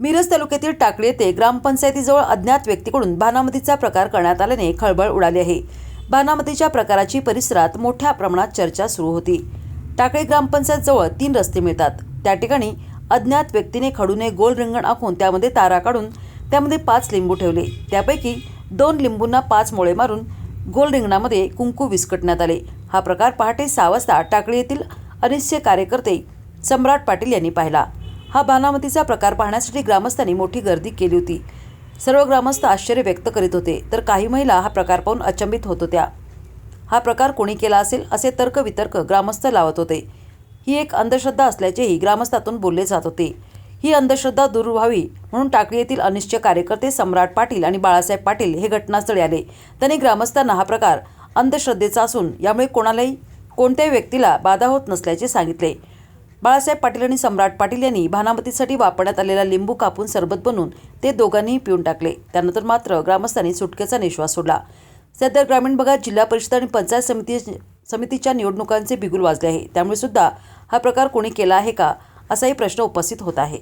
मिरज तालुक्यातील टाकळी येथे ग्रामपंचायतीजवळ अज्ञात व्यक्तीकडून भानामतीचा प्रकार करण्यात आल्याने खळबळ उडाली आहे. भानामतीच्या प्रकाराची परिसरात मोठ्या प्रमाणात चर्चा सुरू होती. टाकळी ग्रामपंचायतजवळ तीन रस्ते मिळतात. त्या ठिकाणी अज्ञात व्यक्तीने खडूने गोल रिंगण आखून त्यामध्ये तारा काढून त्यामध्ये पाच लिंबू ठेवले. त्यापैकी दोन लिंबूंना पाच मोळे मारून गोल रिंगणामध्ये कुंकू विस्कटण्यात आले. हा प्रकार पहाटे सहा वाजता टाकळी येथील अनिश्चय कार्यकर्ते सम्राट पाटील यांनी पाहिला. हा बानामतीचा प्रकार पाहण्यासाठी ग्रामस्थांनी मोठी गर्दी केली होती. सर्व ग्रामस्थ आश्चर्य व्यक्त करीत होते तर काही महिला हा प्रकार पाहून अचंबित होत होत्या. हा प्रकार कोणी केला असेल असे तर्कवितर्क ग्रामस्थ लावत होते. ही एक अंधश्रद्धा असल्याचेही ग्रामस्थातून बोलले जात होते. ही अंधश्रद्धा दूर व्हावी म्हणून टाकळी येथील अनिश्चय कार्यकर्ते सम्राट पाटील आणि बाळासाहेब पाटील हे घटनास्थळी आले. त्यांनी ग्रामस्थांना हा प्रकार अंधश्रद्धेचा असून यामुळे कोणालाही कोणत्याही व्यक्तीला बाधा होत नसल्याचे सांगितले. बाळासाहेब पाटील आणि सम्राट पाटील यांनी भानामतीसाठी वापरण्यात आलेला लिंबू कापून सरबत बनवून ते दोघांनीही पिऊन टाकले. त्यानंतर मात्र ग्रामस्थांनी सुटकेचा निश्वास सोडला. सध्या ग्रामीण भागात जिल्हा परिषद आणि पंचायत समिती समितीच्या निवडणुकांचे बिगुल वाजले आहे. त्यामुळे सुद्धा हा प्रकार कोणी केला आहे का असाही प्रश्न उपस्थित होत आहे.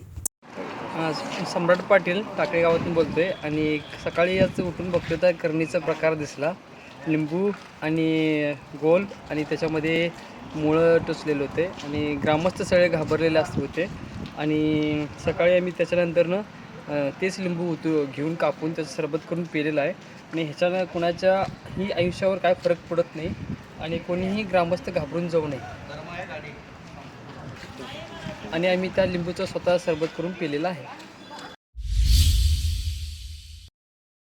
सम्राट पाटील टाकळे गावातून बोलतोय आणि सकाळी याचं उठून बघतोय तर करणीचा प्रकार दिसला. लिंबू आणि गोल आणि त्याच्यामध्ये मुळं टोचलेले होते आणि ग्रामस्थ सगळे घाबरलेले असत होते. आणि सकाळी आम्ही त्याच्यानंतरनं तेच लिंबू उतू घेऊन कापून त्याचं सरबत करून पिलेलं आहे. आणि ह्याच्यानं कुणाच्याही आयुष्यावर काय फरक पडत नाही आणि कोणीही ग्रामस्थ घाबरून जाऊ नये. आणि आम्ही त्या लिंबूचं स्वतः सरबत करून पिलेलं आहे.